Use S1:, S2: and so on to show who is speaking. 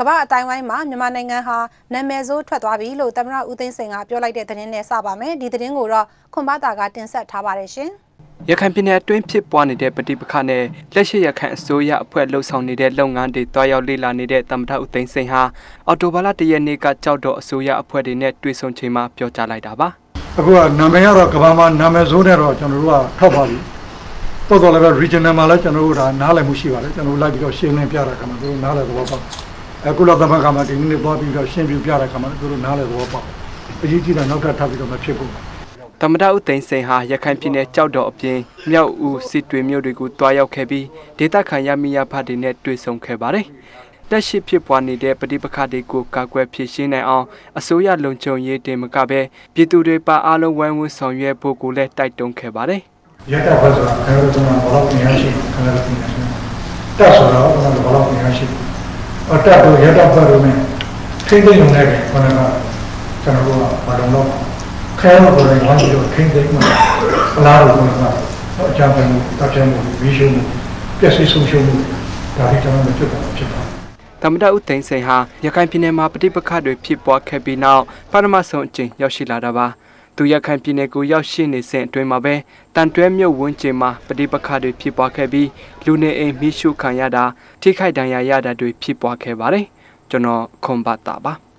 S1: ကမ္ဘာအတိုင်းဝိုင်းမှာမြန်မာနိုင်ငံဟာနာမည်ဆိုးထွက်သွားပြီလို့သမ္မတဦးသိန်းစိန်ကပြောလိုက်တဲ့သတင်းနဲ့စပါမယ်ဒီသတင်းကိုတော့ခွန်ဘာတာကတင်ဆက်ထားပါတယ်ရှင်
S2: ရခိုင်ပြည်နယ်အတွင်းဖြစ်ပွားနေတဲ့ပဋိပက္ခနဲ့လက်ရှိရခိုင်အစိုးရအဖွဲ့လှုပ်ဆောင်နေတဲ့လုပ်ငန်းတွေတွားရောက်လေ့လာနေတဲ့သမ္မတဦးသိန်းစိန်ဟာအော်တိုဘာလတရက်နေ့ကကြောက်တော့အစိုးရအဖွဲ့တွေနဲ့တွေ့ဆုံချိန်မှာပြောကြားလိုက်တာပါ
S3: အခုကနာမည်ကတော့ကမ္ဘာမှာနာမည်ဆိုးနဲ့တော့ကျွန်တော်တို့ကထောက်ပါပြီတော်တော်လည်းပဲ regional မှာလည်းကျွန်တော်တို့ဒါနားလည်မှုရှိပါတယ်ကျွန်တော်တို့လိုက်ပြီးတော့ရှင်းလင်းပြတဲ့အခါမှာသူတို့နားလည်သဘောပေါက် အခုလောက်သမကမှာဒီနေ့သွားပြီးတော့ရှင်းပြပြတဲ့အခါမှာသူတို့နားလည်သဘောပေါက်အရေးကြီးတာနောက်ထပ်ထပ်ပြီးတော့မဖြစ်ဘူး
S2: သမ္မတဦးသိန်းစိန်ဟာရခိုင်ပြည်နယ်ကြောက်တော့အပြင်မြောက်ဦးစစ်တွေမြို့တွေကိုတွားရောက်ခဲ့ပြီးဒေသခံရမီရဖတ်တွေနဲ့တွေ့ဆုံခဲ့ပါတယ်လက်ရှိဖြစ်ပွားနေတဲ့ပဋိပက္ခတွေကိုကာကွယ်ဖြေရှင်းနိုင်အောင်အစိုးရလုံခြုံရေးတင်မကပဲပြည်သူတွေပါအားလုံးဝိုင်းဝန်းဆောင်ရွက်ဖို့ကိုလည်းတိုက်တွန်းခဲ့ပါတယ်
S3: ရတဲ့ဘက်ဆိုတာခင်ဗျားတို့ကဘာလို့ပြန်ရရှိခင်ဗျားတို့ပြန်ရရှိတက်ဆိုတော့ဘာလို့ပြန်ရရှိ အတက်တို့ရတဲ့ဘက်တို့နဲ့ထိသိရုံနဲ့ခေါင်းကကျွန်တော်တို့ကဘာလို့လဲခဲလို့ကိုယ်တိုင်ဝိုင်းပြီးတော့ထိသိမှာအလားတူကတော့အကြမ်းဖက်မှုတပ်ဖြတ်မှုဝီရှုံမှုပျက်စီးဆုံးရှုံးမှုဒါတွေကျွန်တော်တို့ဖြစ်တာဖြစ်တာ
S2: သမ္မတဦးသိန်းစိန်ဟာရခိုင်ပြည်နယ်မှာပဋိပက္ခတွေဖြစ်ပွားခဲ့ပြီးနောက်ပထမဆုံးအကြိမ်ရောက်ရှိလာတာပါ သူရခိုင်ပြည်နယ်ကိုရောက်ရှိနေစဉ်အတွင်းမှာပဲတန်တွဲမြို့ဝန်းကျင်မှာပဋိပက္ခတွေဖြစ်ပွားခဲ့ပြီးလူနေအိမ်မိရှုခံရတာထိခိုက်ဒဏ်ရာရတာတွေဖြစ်ပွားခဲ့ပါတယ်ကျွန်တော်ခွန်ဘတ်တာပါ